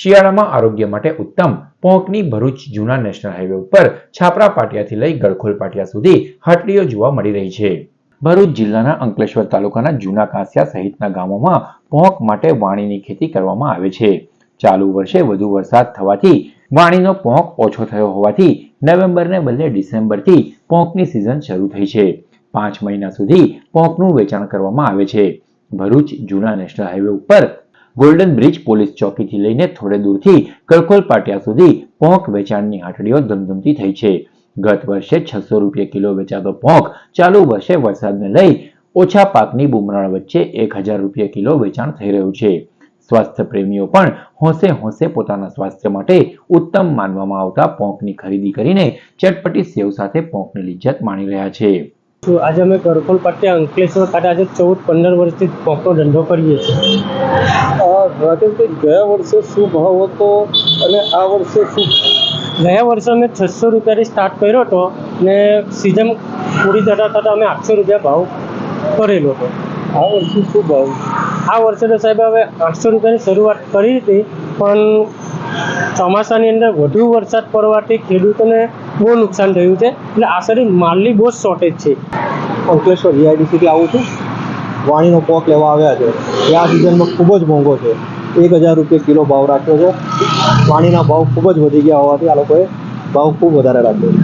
શિયાળામાં આરોગ્ય માટે ઉત્તમ. પોંકની ભરૂચ જૂના નેશનલ હાઈવે ઉપર છાપરા પાટિયાથી લઈ ગળખોલ પાટિયા સુધી હાટલીઓ જોવા મળી રહી છે. ભરૂચ જિલ્લાના અંકલેશ્વર તાલુકાના જૂના કાંસિયા સહિતના ગામોમાં પોંક માટે વાણીની ખેતી કરવામાં આવે છે. ચાલુ વર્ષે વધુ વરસાદ થવાથી વાણીનો પોંક ઓછો થયો હોવાથી નવેમ્બરને બદલે ડિસેમ્બરથી પોંકની સિઝન શરૂ થઈ છે. પાંચ મહિના સુધી પોંકનું વેચાણ કરવામાં આવે છે. ભરૂચ જૂના નેશનલ હાઈવે ઉપર ગોલ્ડન બ્રિજ પોલીસ ચોકીથી લઈને થોડે દૂરથી કળકોલ પાટિયા સુધી પોંક વેચાણની આંટડીઓ ધમધમતી થઈ છે. ગત વર્ષે છસો રૂપિયા કિલો વેચાતો પોંક ચાલુ વર્ષે વરસાદને લઈ ઓછા પાકની બુમરાણ વચ્ચે એક હજાર રૂપિયા કિલો વેચાણ થઈ રહ્યું છે. સ્વાસ્થ્ય પ્રેમીઓ પણ હોંશે હોંશે પોતાના સ્વાસ્થ્ય માટે ઉત્તમ માનવામાં આવતા પોંકની ખરીદી કરીને ચટપટી સેવ સાથે પોંકની લિજ્જત માણી રહ્યા છે. આજે અમે ગરકોલ પાટે અંકલેશ્વર ખાતે આજે ચૌદ પંદર વર્ષથી પોકનો ધંધો કરીએ છીએ. રાકેશભાઈ ગયા વર્ષે શું ભાવ હતો અને આ વર્ષે શું? ગયા વર્ષે અમે છસો રૂપિયાથી સ્ટાર્ટ કર્યો હતો ને સિઝન પૂરી થતાં થતાં અમે આઠસો રૂપિયા ભાવ કરેલો હતો. આ વર્ષે શું ભાવ? આ વર્ષે તો સાહેબ હવે આઠસો રૂપિયાની શરૂઆત કરી હતી પણ ચોમાસાની અંદર વધુ વરસાદ પડવાથી ખેડૂતોને બહુ નુકસાન થયું છે. એટલે આશરે માલની બહુ શોર્ટેજ છે. અંકલેશ્વર વીઆઈડીસીથી આવું છું? વાણીનો પોક લેવા આવ્યા છે. એ આ સિઝનમાં ખૂબ જ મોંઘો છે. એક હજાર રૂપિયા કિલો ભાવ રાખ્યો છે. વાણીના ભાવ ખૂબ જ વધી ગયા હોવાથી આ લોકોએ ભાવ ખૂબ વધારે રાખ્યો છે.